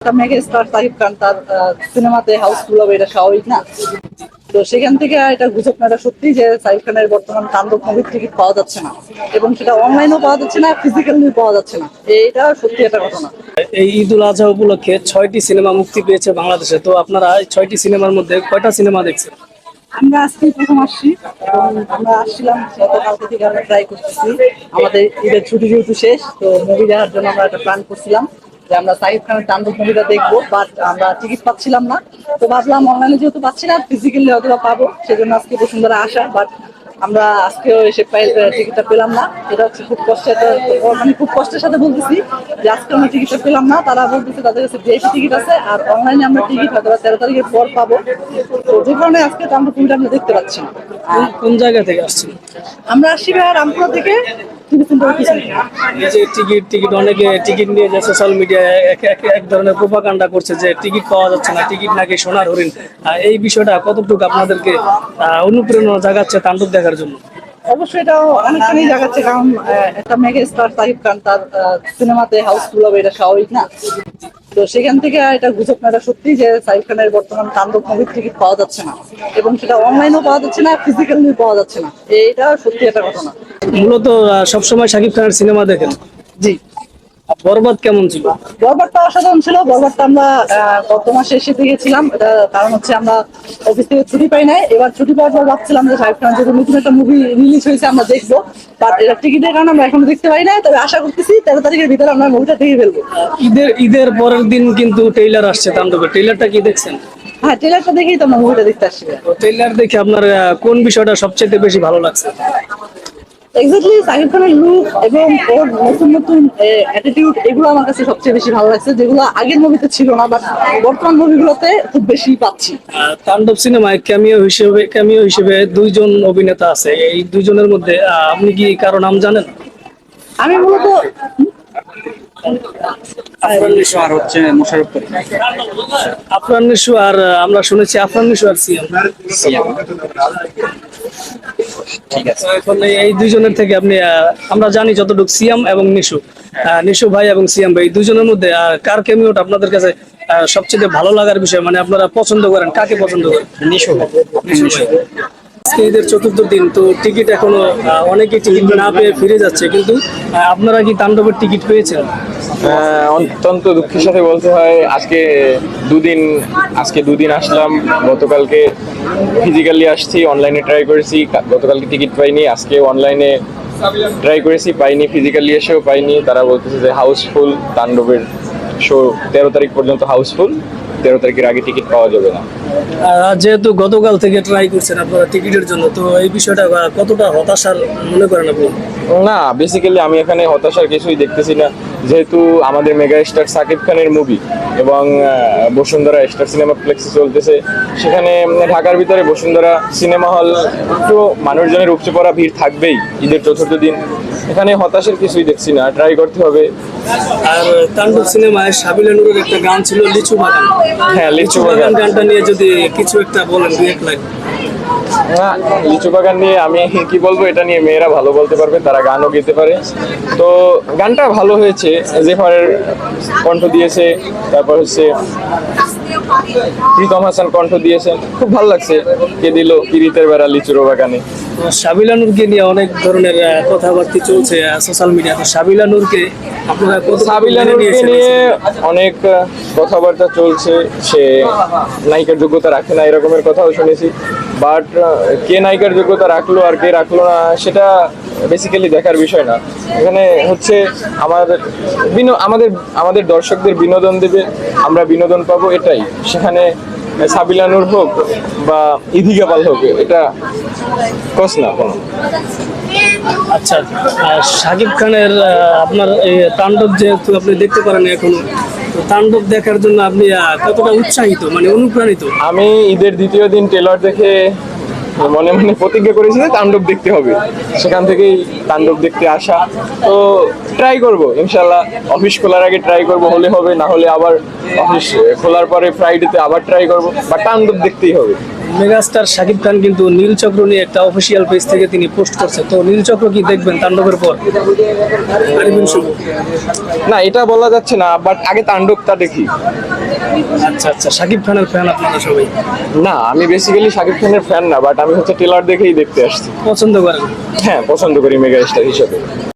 Mega star Shakib Khan তার সিনেমাতে Housefull হবে এটা স্বাভাবিক না? তো সেখান থেকে এটা গুজব না এটা সত্যি যে সাকিব খানের বর্তমান তাণ্ডব মুভির টিকিট পাওয়া যাচ্ছে না। এবং সেটা অনলাইনেও পাওয়া যাচ্ছে না ফিজিক্যালি পাওয়া যাচ্ছে না। এইটা সত্যি একটা ঘটনা। এই ঈদ উল আজহা উপলক্ষে ছয়টি সিনেমা মুক্তি পেয়েছে বাংলাদেশে। তো আপনারা এই ছয়টি সিনেমার মধ্যে কয়টা সিনেমা দেখছেন? আমরা আজকে প্রথম আসছি আমরা আসছিলাম গতকালকে থেকে আমরা ট্রাই করতেছি। আমাদের ঈদের ছুটি যেহেতু শেষ তো মুভি দেখার জন্য আমরা একটা প্ল্যান করছিলাম। যে আমরা সাকিব খানের তাণ্ডব মুভিটা দেখব বাট আমরা টিকিট পাচ্ছিলাম না। তো ভাবলাম অনলাইনে যেহেতু পাচ্ছি না ফিজিক্যালি হয়তো বা পাবো সেজন্য আজকে বসুন্ধরা আসা বাট আমরা আজকেও এসে পাই টিকিটটা পেলাম না। এটা হচ্ছে খুব কষ্টের মানে খুব কষ্টের সাথে বলতেছি যে আজকে আমরা টিকিটটা পেলাম না। তারা বলতেছে তাদের কাছে ভিআইপি টিকিট আছে আর অনলাইনে আমরা টিকিট হয়তো তেরো তারিখের পর পাবো। তো যে কারণে আজকে আমরা মুভিটা আমরা দেখতে পাচ্ছি কোন- কোন জায়গা থেকে আসছি আমরা আসছি ভাইয়া রামপুরা থেকে। যে টিকিট টিকিট অনেকে টিকিট নিয়ে যে সোশ্যাল মিডিয়ায় এক এক এক ধরনের প্রোপাকাণ্ডা করছে যে টিকিট পাওয়া যাচ্ছে না টিকিট নাকি সোনার হরিণ। এই বিষয়টা কতটুকু আপনাদেরকে অনুপ্রেরণা জাগাচ্ছে তাণ্ডব দেখার জন্য? অবশ্যই এটা অনেকখানি জাগাচ্ছে কারণ একটা মেগা স্টার সাকিব খান তার সিনেমাতে হাউসফুল হবে এটা স্বাভাবিক না? তো সেখান থেকে এটা গুজব না এটা সত্যি যে সাইফ খানের বর্তমান তাণ্ডব মুভির টিকিট পাওয়া যাচ্ছে না। এবং সেটা অনলাইনেও পাওয়া যাচ্ছে না ফিজিক্যালি পাওয়া যাচ্ছে না। এটা সত্যি একটা ঘটনা। মূলত সবসময় শাকিব খানের সিনেমা দেখেন? জি। বরবাদ কেমন ছিল? বরবারটা অসাধারণ ছিল। বরবারটা আমরা গত মাসে এসে গেছিলাম এটা কারণ হচ্ছে আমরা অফিস থেকে ছুটি পাই নাই। এবার ছুটি পাওয়ার পর ভাবছিলাম যে সাহেব খান যেহেতু নতুন একটা মুভি রিলিজ হয়েছে আমরা দেখব। বাট এটা টিকিটের কারণে আমরা এখনও দেখতে পাই না তবে আশা করতেছি তেরো তারিখের ভিতরে আমরা মুভিটা দেখে ফেলব। ঈদের ঈদের পরের দিন কিন্তু ট্রেইলার আসছে তাণ্ডবের ট্রেইলারটা কি দেখছেন? হ্যাঁ ট্রেলারটা দেখেই তো আমরা মুভিটা দেখতে আসছি। তো ট্রেইলার দেখে আপনার কোন বিষয়টা সবচেয়ে বেশি ভালো লাগছে? এক্স্যাক্টলি সাকিব খানের লুক এবং ওর নতুন নতুন অ্যাটিটিউড এগুলো আমার কাছে সবচেয়ে বেশি ভালো লাগছে। যেগুলো আগের মুভিতে ছিল না বাট বর্তমান মুভিগুলোতে খুব বেশি পাচ্ছি। তাণ্ডব সিনেমায় ক্যামিও হিসেবে ক্যামিও হিসেবে দুইজন অভিনেতা আছে। এই দুইজনের মধ্যে আপনি কি কারও নাম জানেন? আমি মূলত আফরান নিশো আর হচ্ছে মোশারফ করিম। আফরান নিশু আর আমরা শুনেছি আফরান নিশু আর সিএম ঠিক আছে। এখন এই- দুইজনের থেকে আপনি আমরা জানি যতটুকু সিএম এবং নিশু। নিশু ভাই এবং সিএম ভাই দুজনের মধ্যে কার ক্যামিওটা আপনাদের কাছে সবচেয়ে ভালো লাগার বিষয়? মানে আপনারা পছন্দ করেন কাকে পছন্দ করেন? নিশো নিশো আজকে ঈদের চতুর্থ দিন তো টিকিট এখনও অনেকে টিকিট না পেয়ে ফিরে যাচ্ছে কিন্তু আপনারা কি তাণ্ডবের টিকিট পেয়েছেন? অত্যন্ত দুঃখের সাথে বলতে হয়, আজকে দুদিন আজকে দুদিন আসলাম। গতকালকে ফিজিক্যালি আসছি অনলাইনে ট্রাই করেছি। গতকালকে টিকিট পাইনি, আজকে অনলাইনে ট্রাই করেছি, পাইনি ফিজিক্যালি এসেও পাইনি। তারা বলতেছে যে হাউসফুল তাণ্ডবের শো তেরো তারিখ পর্যন্ত হাউসফুল তেরো তারিখের আগে টিকিট পাওয়া যাবে না। যেহেতু গতকাল থেকে ট্রাই করছেন আপনারা টিকিটের জন্য তো এই বিষয়টা কতটা হতাশার মনে করেন আপনি? না বেসিক্যালি আমি এখানে হতাশার কিছুই দেখতেছি না। যেহেতু আমাদের মেগা স্টার সাকিব খানের মুভি এবং বসুন্ধরা স্টার সিনেমা প্লেক্সে চলতেছে সেখানে ঢাকার ভিতরে বসুন্ধরা সিনেমা হল একটু মানুষজনের উপচে পড়া ভিড় থাকবেই ঈদের চতুর্থ দিন। এখানে হতাশার কিছুই দেখছি না ট্রাই করতে হবে। আর তাণ্ডব সিনেমায় সাবিলা নুরের একটা গান ছিল লিচু বাগান। হ্যাঁ লিচু বাগান। গানটা নিয়ে যদি কিছু একটা বলেন দুই এক লাইন। না, লিচু বাগান নিয়ে আমি কি বলব, এটা নিয়ে মেয়েরা ভালো বলতে পারবে, তারা গানও গেতে পারে। তো গানটা ভালো হয়েছে জেফারের কণ্ঠ দিয়েছে, তারপর হচ্ছে প্রীতম হাসান কণ্ঠ দিয়েছেন। খুব ভালো লাগছে কে দিল পিরিতের বেড়া লিচুরো বাগানে। তো সাবিলা নূরকে নিয়ে অনেক ধরনের কথাবার্তা চলছে সোশ্যাল মিডিয়া তো। সাবিলা নূরকে আপনারা কত সাবিলা নূরকে নিয়ে অনেক কথাবার্তা চলছে। সে নায়িকার যোগ্যতা রাখে না এরকমের কথাও শুনেছি। বাট কে নায়িকার যোগ্যতা রাখল আর কে রাখল না সেটা বেসিক্যালি দেখার বিষয় না। এখানে হচ্ছে আমাদের বিনো আমাদের আমাদের দর্শকদের বিনোদন দেবে আমরা বিনোদন পাবো এটাই। সেখানে সাবিলানুর হোক বা ইধিকা পাল হোক এটা কস না। কোনো আচ্ছা শাকিব খানের আপনার এই তাণ্ডব যেহেতু আপনি দেখতে পারেন এখনও তাণ্ডব দেখার জন্য আপনি কতটা উৎসাহিত মানে অনুপ্রাণিত? আমি ঈদের দ্বিতীয় দিন টেলর দেখে মনে মনে প্রতিজ্ঞা করেছি যে তাণ্ডব দেখতে হবে। সেখান থেকেই তাণ্ডব দেখতে আসা। তো ট্রাই করব ইনশাল্লাহ অফিস খোলার আগে ট্রাই করব হলে হবে না হলে আবার অফিস খোলার পরে ফ্রাইডেতে আবার ট্রাই করব বা তাণ্ডব দেখতেই হবে। মেগাস্টার শাকিব খান কিন্তু নীলচক্র নিয়ে একটা অফিসিয়াল পেজ থেকে তিনি পোস্ট করছে। তো নীলচক্র কি দেখবেন তাণ্ডবের পর? না এটা বলা যাচ্ছে না বাট আগে তাণ্ডবটা দেখি। আচ্ছা আচ্ছা শাকিব খানের ফ্যান আপনারা সবাই? না আমি বেসিক্যালি শাকিব খানের ফ্যান না বাট আমি হচ্ছে টেলার দেখেই দেখতে আসছি। পছন্দ করেন? হ্যাঁ পছন্দ করি মেগা স্টার হিসেবে।